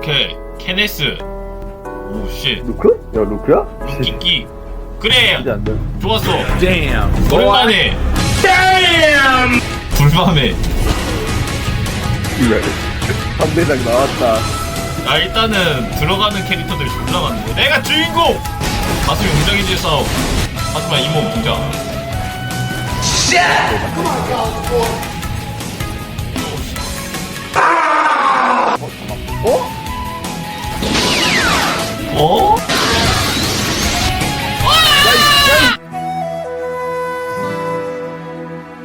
오케이 케네스 오쉣 루크? 야 루크야? 룬끼끼 그래 진짜 안 돼. 좋았어 Damn. 오랜만에 불밤에 이래. 3대장 나왔다. 나 일단은 들어가는 캐릭터들이 존나 많네 내가 주인공 가슴이 웅장해질 싸움 하지만 이몸 등장 어? 어?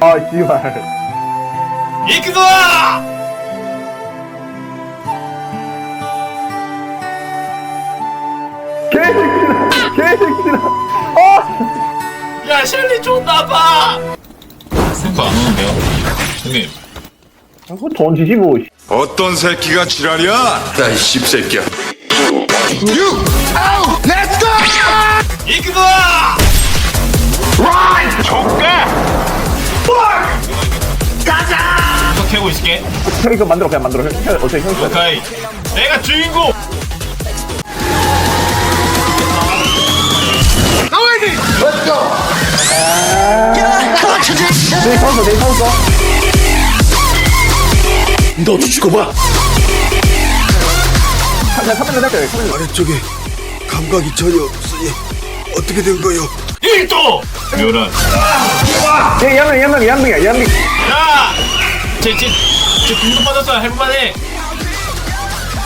아 씨발. 이크도아! 개새끼다. 개새끼다. 아! 야 셸리 존나 아파 스프 안 오는데요? 형님 자꾸 던지지 뭐. 씨. 어떤 새끼가 지랄이야? 야이 씹새끼야. 이크도아! 가자! 이거 캐고 있을게 형 이거 만들어 그냥 만들어. 어차피 형 있어. 오케이 내가 주인공! 내 사우서 내 사우서. 너도 죽어봐. 그냥 카메라 할게. 카메라. 아래쪽에 감각이 전혀 없으니 어떻게 된 거요? 1도! 묘란 얘 양명 양명 양명이야 양명. 야! 쟤, 쟤, 쟤 궁금 빠졌어 할만해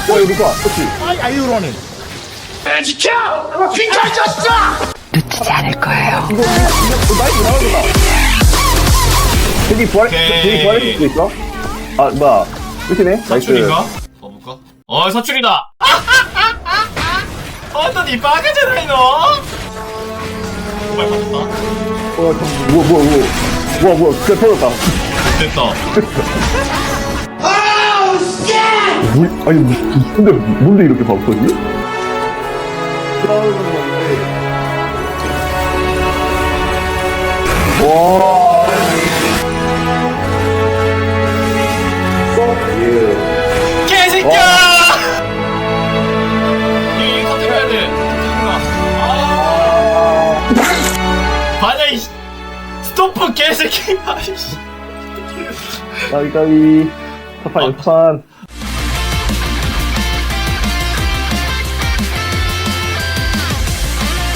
어 여기 좋아. 그렇지. 놓치지 않을 거예요. 이거 이거 마이크 나와준다. 저기 부활. 저기 부활해줄 수 있어? 아 뭐야? 끝이네. 나이스. 사출인가? 가볼까? 어 사출이다! 어떤 빠가잖아 이거! 말 맞았다 어, 참, 뭐야, 뭐야, 뭐야. 뭐야, 뭐야, 진짜 터졌다. 됐다 물, 아니, 무- 근데, 뭔데 이렇게 밥 터지? 와. 반야 이 스토프 개새끼 아이씨 까비, 까비. 첫판, 연판.